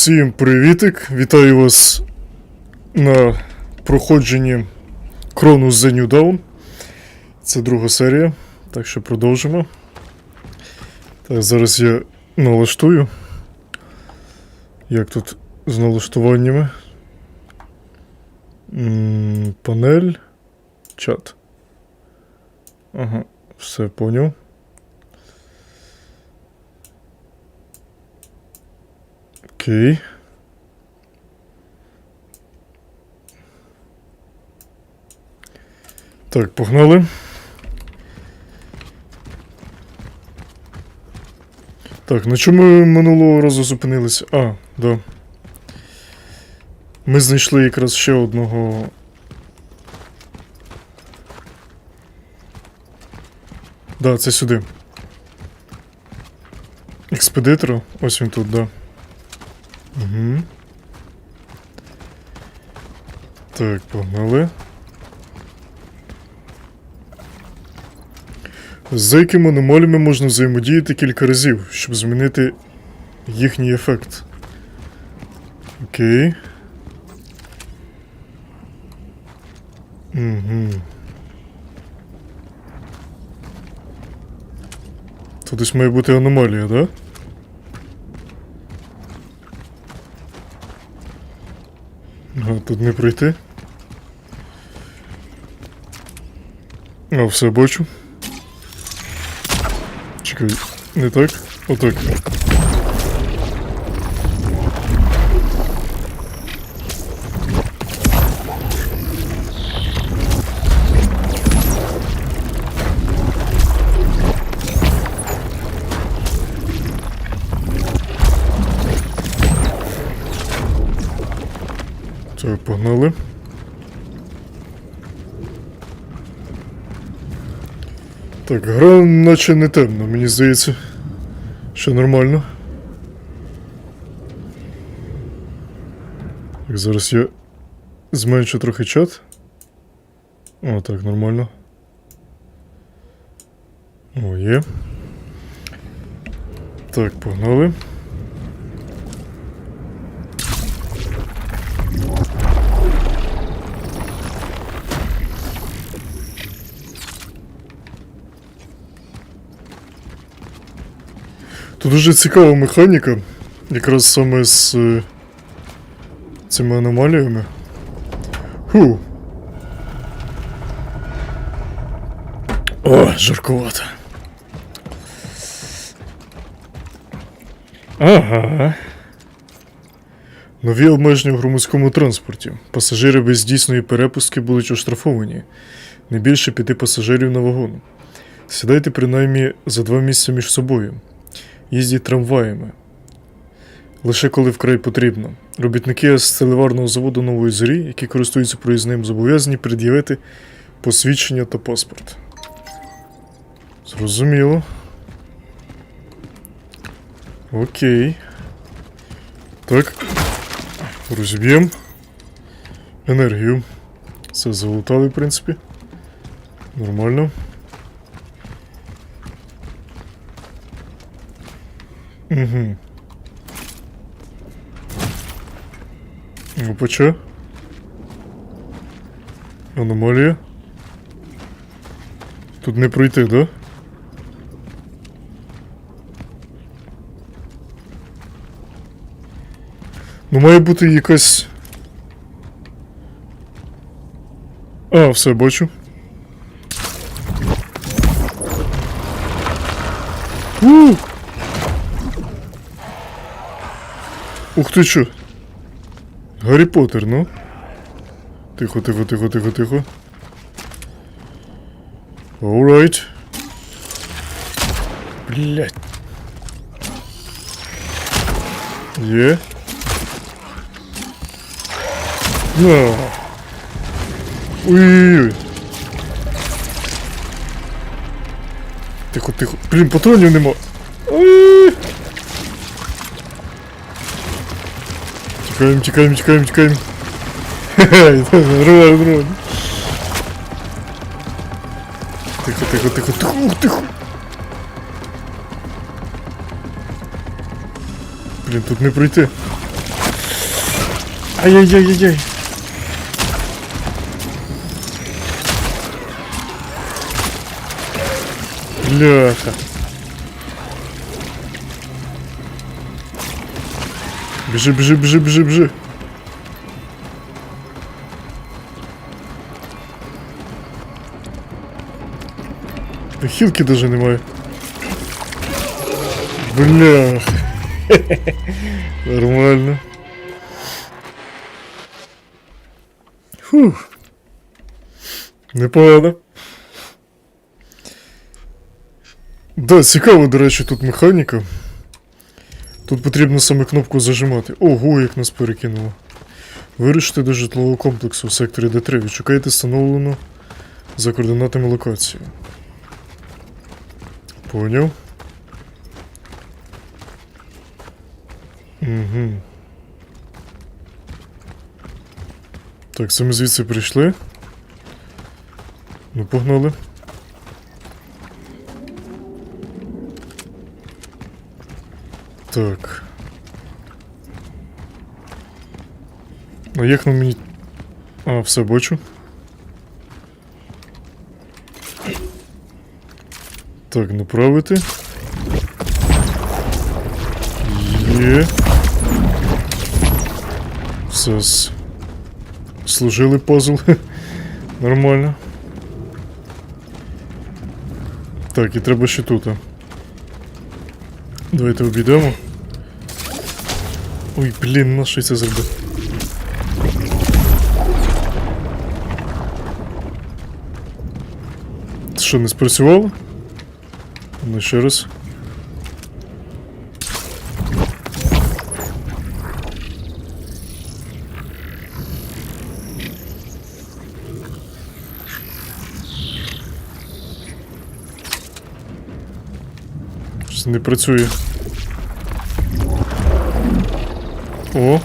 Всім привітик! Вітаю вас на проходженні Кронус The New Dawn. Це друга серія, так що продовжимо. Так, зараз я налаштую. Як тут з налаштуваннями? М, Панель. Чат. Ага, все поняв. Окей. Так, погнали. Так, на чому ми минулого разу зупинилися? А, да. Ми знайшли якраз ще одного. Да, це сюди. Експедитора. Ось він тут, да. Угу. Так, погнали. З якими аномаліями можна взаємодіяти кілька разів, щоб змінити їхній ефект. Окей. Угу. Тут десь має бути аномалія, да? Ага, тут не пройти. А, все бачу. Чекай, не так? Отак. Так, гра наче не темна, мені здається. Що нормально. Так, зараз я зменшу трохи чат. О, так, нормально. О, є. Так, погнали. Тут дуже цікава механіка, якраз саме з е, цими аномаліями. Ху. О, жаркувато. Ага. Нові обмеження в громадському транспорті. Пасажири без дійсної перепустки будуть оштрафовані. Не більше п'яти пасажирів на вагон. Сідайте принаймні за два місця між собою. Їздять трамваями. Лише коли вкрай потрібно. Робітники з стелеварного заводу Нової Зорі, які користуються проїзним, зобов'язані пред'явити посвідчення та паспорт. Зрозуміло. Окей. Так. Розіб'ємо. Енергію. Все залутали, в принципі. Нормально. Угу. Опача. Аномалія. Тут не пройти, да? Ну, має бути якась. А, все бачу. У! Ух ти що? Гаррі Поттер, ну. Тихо, тихо, тихо, тихо, тихо. Alright. Блять. Є. На. Ой-ой-ой. Тихо, тихо. Блін, патронів нема. Тікаємо, тікаємо, тікаємо, тікаємо. Хе-хе, нормально, нормально. Тихо, тихо, тихо, тихо, ух, тихо. Блін, тут не пройти. Ай-яй-яй-яй-яй. Бляха. Біжи, біжи, біжи, біжи, біжи. Та Хілки даже немає. Блях. Нормально. Фух. Непогано. Да, цікаво, до речі, тут механіка. Тут потрібно саме кнопку зажимати. Ого, як нас перекинуло. Вирушити до житлового комплексу в секторі Д3. Відшукайте встановлену за координатами локації. Поняв. Угу. Так, це ми звідси прийшли. Ну, погнали. Так. А як нам мені. А, все бачу. Так, направити. Є. Все. с- Служили пазл. Нормально. Так, і треба ще тут. А. Давайте обійдемо. Ой, блін, на що это це зробив? Що, не спрацювало? Ну ще раз. Щось не працює. О.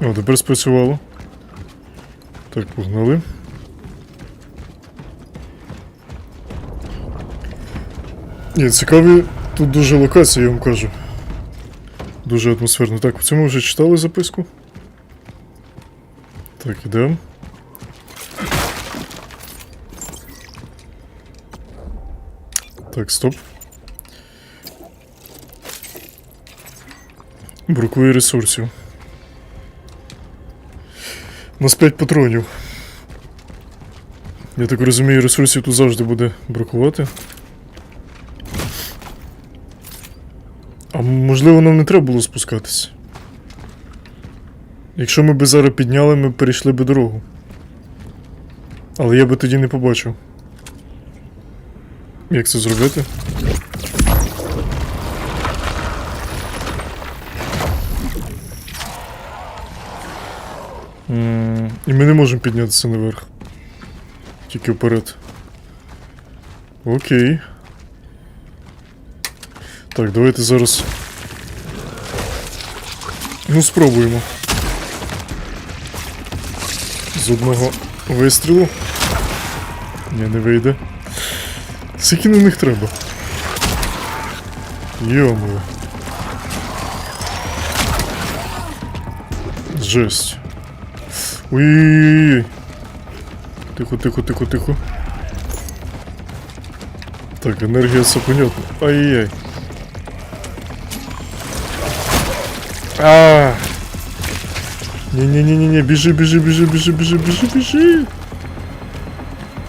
О, тепер спрацювало. Так, погнали. Ні, цікаві тут дуже локації, я вам кажу. Дуже атмосферно. Так, в цьому вже читали записку. Так, ідемо. Так, стоп. Бракує ресурсів. У нас 5 патронів. Я так розумію, ресурсів тут завжди буде бракувати. А можливо нам не треба було спускатись. Якщо ми би зараз підняли, ми б перейшли би дорогу. Але я би тоді не побачив. Як це зробити? І ми не можемо піднятися наверх. Тільки вперед. Окей. Так, давайте зараз. Ну, спробуємо. З одного вистрілу. Ні, не вийде. Скільки на них треба? Йомо. Жесть. Ой-ой-ой. Тихо, тихо, тихо, тихо. Так, це понятно. Ай-яй. А. Не-не-не-не-не, бежи, бежи, бежи, бежи, бежи, бежи, бежи.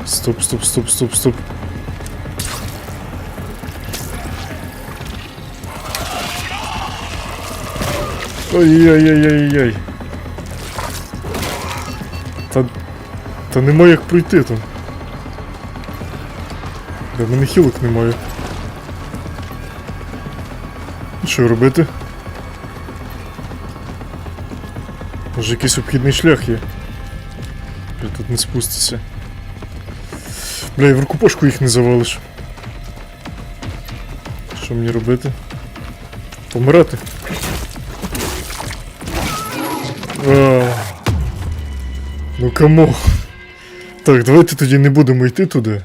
Стоп, стоп, стоп, стоп, стоп. Ой-ой-ой-ой-ой. Та, та нема як пройти там. Для мене хілок немає. Що робити? Може якийсь обхідний шлях є. Я тут не спуститься. Бля, і в рукопашку їх не завалиш. Що мені робити? Помирати? Кому? Так, давайте тоді не будемо йти туди.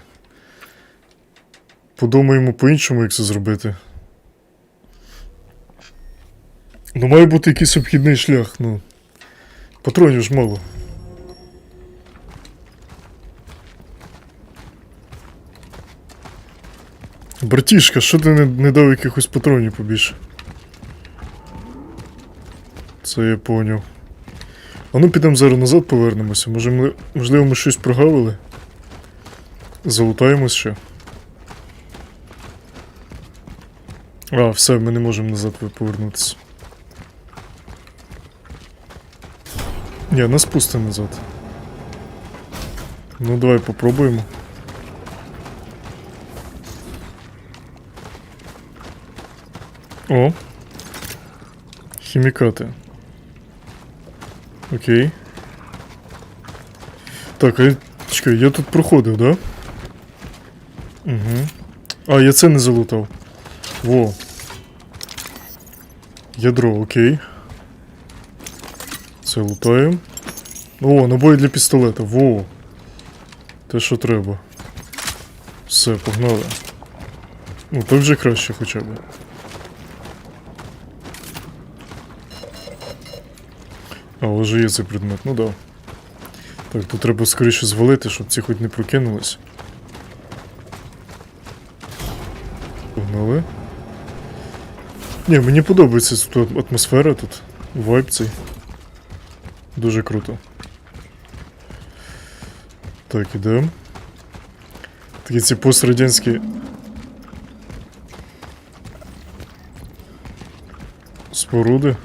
Подумаємо по-іншому, як це зробити. Ну має бути якийсь обхідний шлях, ну. Патронів ж мало. Братішка, що ти не, не дав якихось патронів побільше? Це я поняв. А ну підемо зараз назад повернемося. Може, ми, можливо, ми щось прогавили? Залутаємось ще. А, все, ми не можемо назад повернутися. Ні, нас пусти назад. Ну, давай попробуємо. О. Хімікати. Окей. Так, а чекай, я тут проходив, да? Угу. А, я це не залутав. Во. Ядро, окей. Це лутаємо. О, набої для пістолета. Во. Те, що треба. Все, погнали. Ну, так вже краще хоча б. А, вже є цей предмет, ну да. Так, тут треба скоріше звалити, щоб ці хоч не прокинулись. Погнали. Ні, мені подобається тут атмосфера тут. Вайб цей. Дуже круто. Так, ідемо. Такі ці пострадянські. Споруди.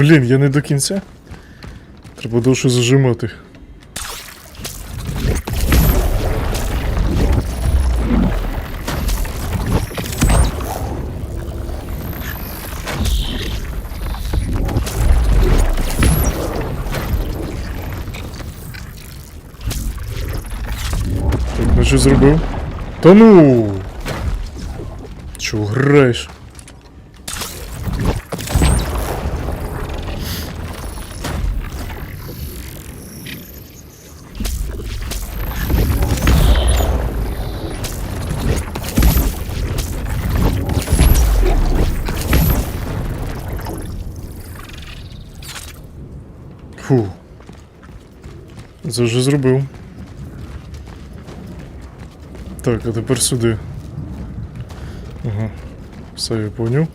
Блін, я не до кінця. Треба довше зажимати. Ну що зробив? Та ну! Чого граєш? Це вже зробив. Так, а тепер сюди. Ага. Все, я поняв.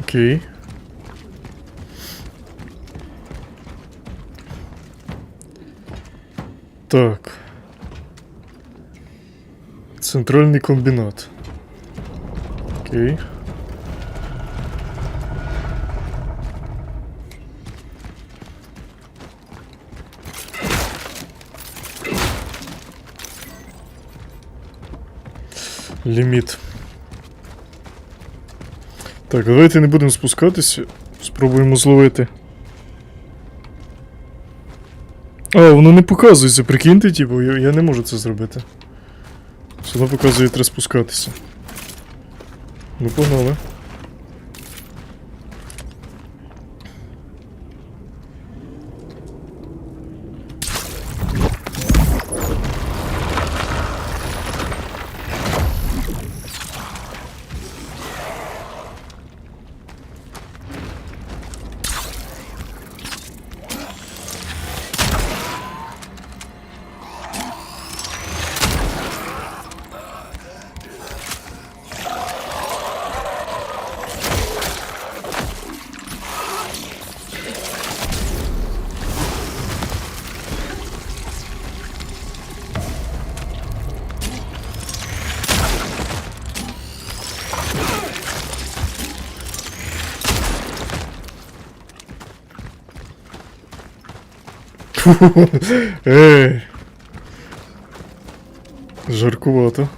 Окей. Так. Центральний комбінат. Окей. Ліміт. Так, давайте не будемо спускатися. Спробуємо зловити. А, воно не показується, прикиньте, типу, я, я не можу це зробити. Одно показує, треба спускатися. Ну, погнали. Ей. Жаркувато.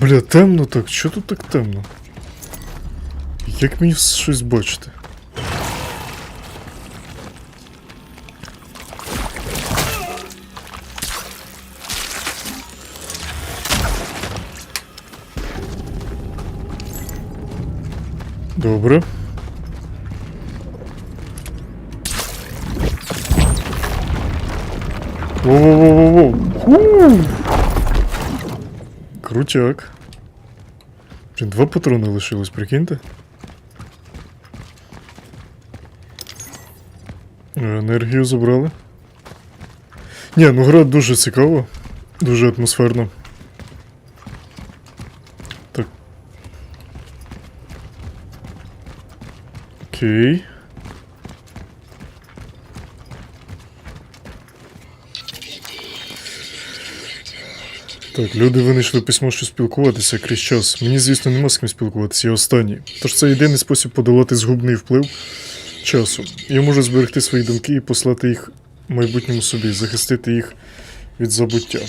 Бля, темно так. Чо тут так темно? Як мені щось бачити? Добре. Крутяк. Блін, два патрони лишилось, прикиньте. Е, Енергію забрали. Ні, ну гра дуже цікава, дуже атмосферна. Так. Окей. Так, люди винайшли письмо, що спілкуватися крізь час. Мені, звісно, нема з ким спілкуватися, я останній. Тож це єдиний спосіб подолати згубний вплив часу. Я можу зберегти свої думки і послати їх майбутньому собі, захистити їх від забуття.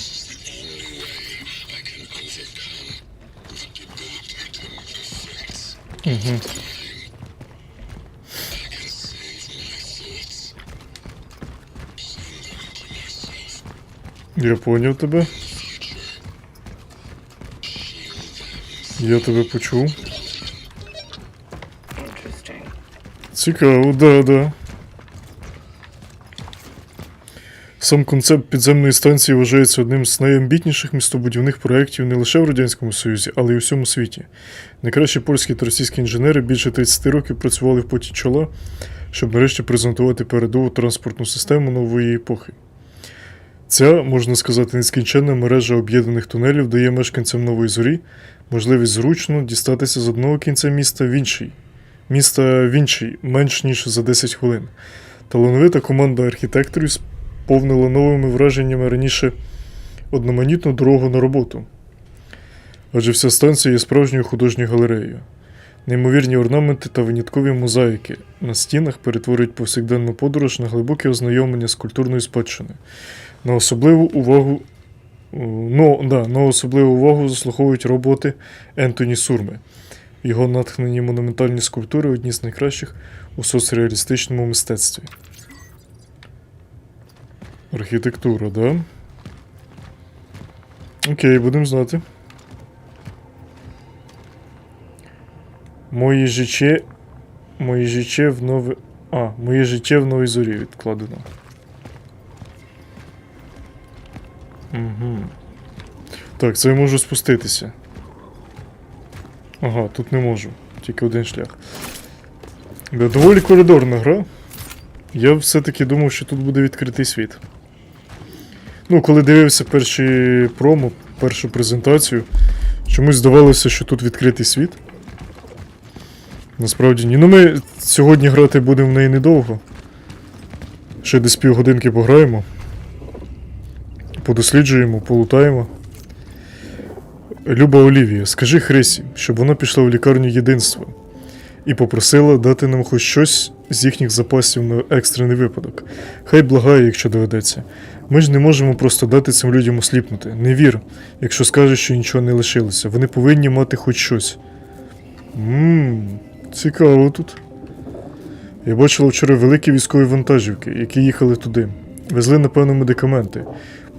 Угу. Я поняв тебе. Я тебе почув. Цікаво, да, да. Сам концепт підземної станції вважається одним з найамбітніших містобудівних проєктів не лише в Радянському Союзі, але й у всьому світі. Найкращі польські та російські інженери більше 30 років працювали в поті чола, щоб нарешті презентувати передову транспортну систему нової епохи. Ця, можна сказати, нескінченна мережа об'єднаних тунелів дає мешканцям нової зорі можливість зручно дістатися з одного кінця міста в інший. Міста в інший менш ніж за 10 хвилин. Талановита команда архітекторів сповнила новими враженнями раніше одноманітну дорогу на роботу. Адже вся станція є справжньою художньою галереєю. Неймовірні орнаменти та виняткові мозаїки на стінах перетворюють повсякденну подорож на глибоке ознайомлення з культурною спадщиною. На особливу увагу Ну, да, на особливу увагу заслуховують роботи Ентоні Сурми. Його натхнені монументальні скульптури одні з найкращих у соцреалістичному мистецтві. Архітектура, да? Окей, будемо знати. Мої жиче. Мої жиче в нове. А, моє життя в новій зорі відкладено. Так, це я можу спуститися. Ага, тут не можу. Тільки один шлях. Да, доволі коридорна гра. Я все-таки думав, що тут буде відкритий світ. Ну, коли дивився перші промо, першу презентацію, чомусь здавалося, що тут відкритий світ. Насправді ні. Ну ми сьогодні грати будемо в неї недовго. Ще десь півгодинки пограємо. Подосліджуємо, полутаємо. Люба Олівія, скажи Хресі, щоб вона пішла в лікарню єдинства і попросила дати нам хоч щось з їхніх запасів на екстрений випадок. Хай благає, якщо доведеться. Ми ж не можемо просто дати цим людям осліпнути. Не вір, якщо скажеш, що нічого не лишилося. Вони повинні мати хоч щось. Ммм, цікаво тут. Я бачила вчора великі військові вантажівки, які їхали туди. Везли, напевно, медикаменти.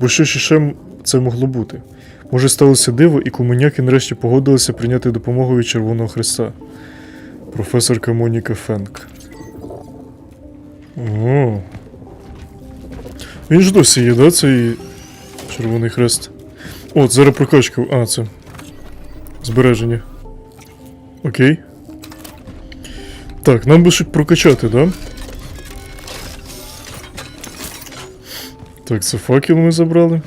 Бо що ще це могло бути? Може, сталося диво, і комуняки нарешті погодилися прийняти допомогу від Червоного Христа. Професорка Моніка Фенк. О. Він ж досі є, да, цей Червоний Хрест? О, зараз прокачка. А, це. Збереження. Окей. Так, нам би ще прокачати, да? Так, це факел ми забрали.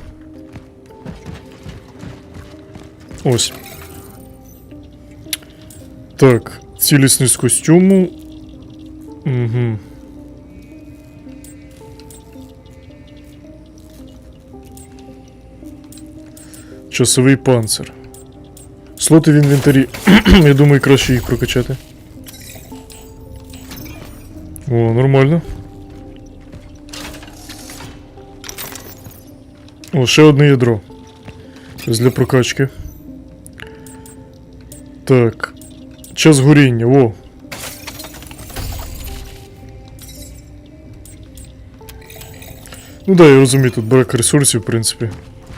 Ось. Так, цілісність костюму. Угу. Часовий панцир. Слоти в інвентарі. Я думаю, краще їх прокачати. О, нормально. О, ще одне ядро. Це для прокачки. Так. Час горіння, во. Ну да, я розумію, тут брак ресурсів, в принципі.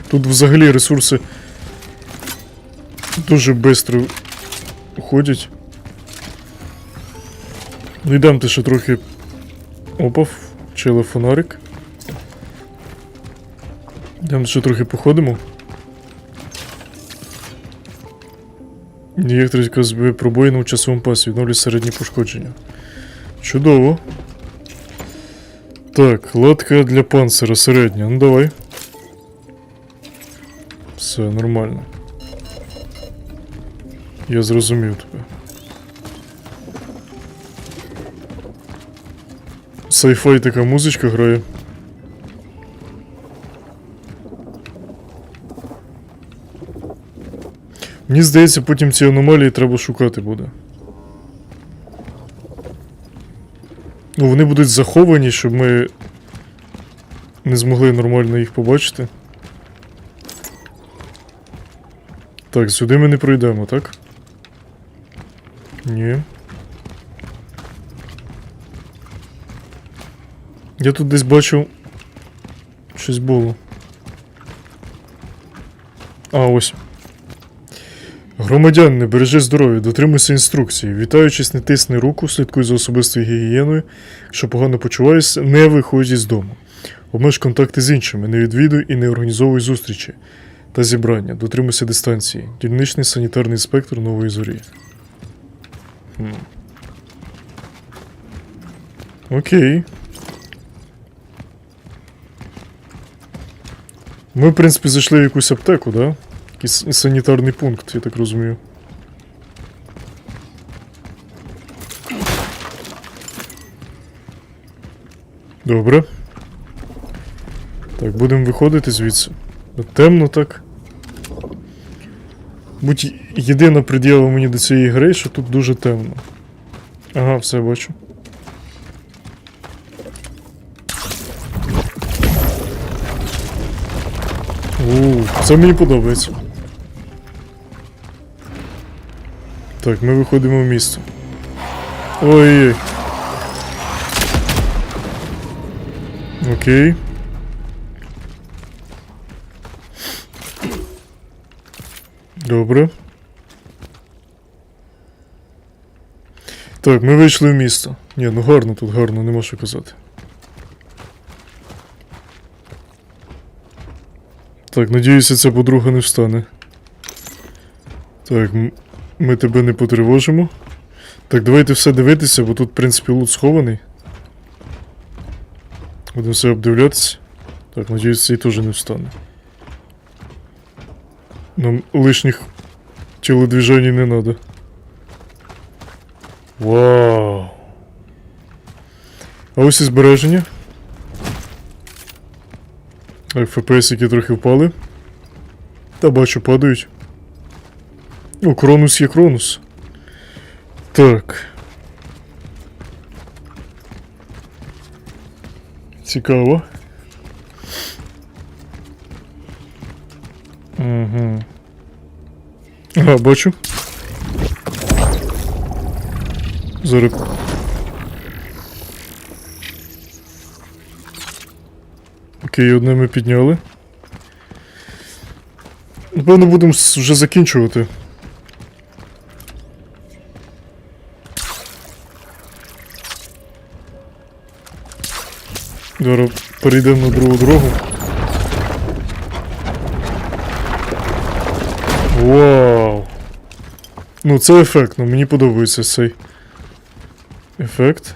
Тут взагалі ресурси дуже швидко уходять. Ну йдемо ти ще трохи опав, чили фонарик. Йдемо ще трохи походимо. Ніяк збив пробоїну в часовому пасі, відновлює середні пошкодження. Чудово. Так, латка для панцира середня. Ну давай. Все, нормально. Я зрозумів тебе. Сайфай така музичка грає. Мені здається, потім ці аномалії треба шукати буде. Ну, вони будуть заховані, щоб ми не змогли нормально їх побачити. Так, сюди ми не пройдемо, так? Ні. Я тут десь бачив. Щось було. А, ось. Громадяни, бережи здоров'я, дотримуйся інструкцій. Вітаючись, не тисни руку, слідкуй за особистою гігієною. Якщо погано почуваєшся, не виходь із дому. Обмеж контакти з іншими, не відвідуй і не організовуй зустрічі та зібрання. Дотримуйся дистанції. Дільничний санітарний інспектор Нової Зорі. Хм. Окей. Ми, в принципі, зайшли в якусь аптеку, да? Якийсь санітарний пункт, я так розумію. Добре. Так, будемо виходити звідси. Темно так. Будь єдина пред'ява мені до цієї гри, що тут дуже темно. Ага, все бачу. У, це мені подобається. Так, ми виходимо в місто. Ой. Окей. Добре. Так, ми вийшли в місто. Ні, ну гарно тут, гарно, нема що казати. Так, надіюся, ця подруга не встане. Так, ми тебе не потривожимо. Так, давайте все дивитися, бо тут, в принципі, лут схований. Будемо все обдивлятися. Так, надіюсь, цей теж не встане. Нам лишніх телодвижений не надо. Вау. А ось і збереження. Так, ФПС, які трохи впали. Та бачу, падають. О, Кронус є Кронус. Так. Цікаво. Угу. Ага, бачу. Зараз. Окей, одне ми підняли. Напевно, будемо вже закінчувати. Зараз перейдемо на другу дорогу. Вау! Ну, це ефектно, мені подобається цей ефект.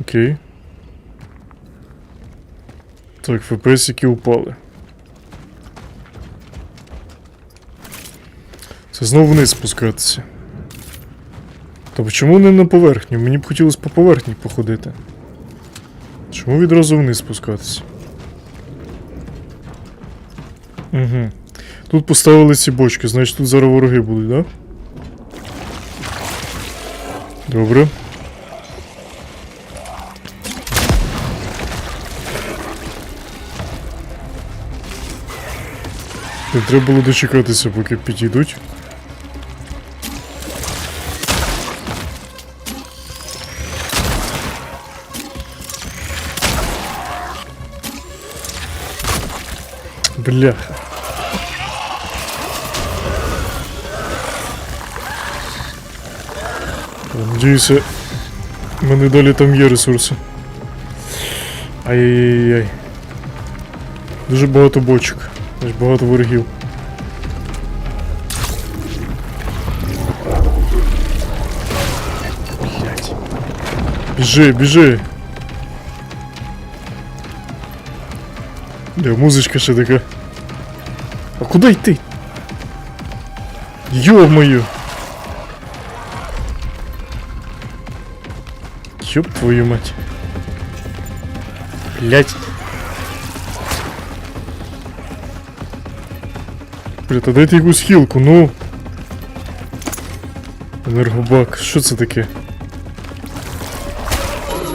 Окей. Так, ФПС, які упали. Це знову вниз спускатися. Тобто чому не на поверхню? Мені б хотілося по поверхні походити. Чому відразу вниз спускатися? Угу. Тут поставили ці бочки, значить тут зараз вороги будуть, да? Добре. Треба було дочекатися, поки підійдуть. Бляха. Я Надіюся, в мене далі там є ресурси. Ай-яй-яй. Дуже багато бочок. Аж багато ворогів. Блять. Біжи, біжи. Бля, музичка ще така. А куди йти? Йо-моє! Ёб твою мать. Блять. Бля, та дайте якусь хілку, ну. Енергобак, що це таке?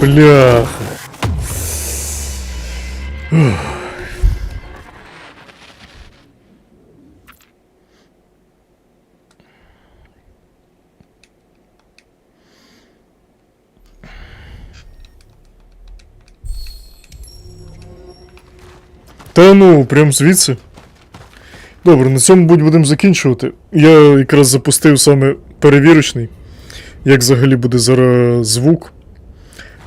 Бляха. Та ну, прям звідси. Добре, на цьому будь будемо закінчувати. Я якраз запустив саме перевірочний, як взагалі буде зараз звук.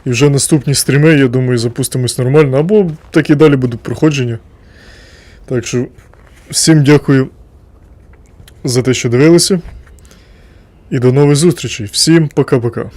І вже наступні стріми, я думаю, запустимось нормально, або так і далі будуть проходження. Так що, всім дякую за те, що дивилися. І до нових зустрічей. Всім пока-пока.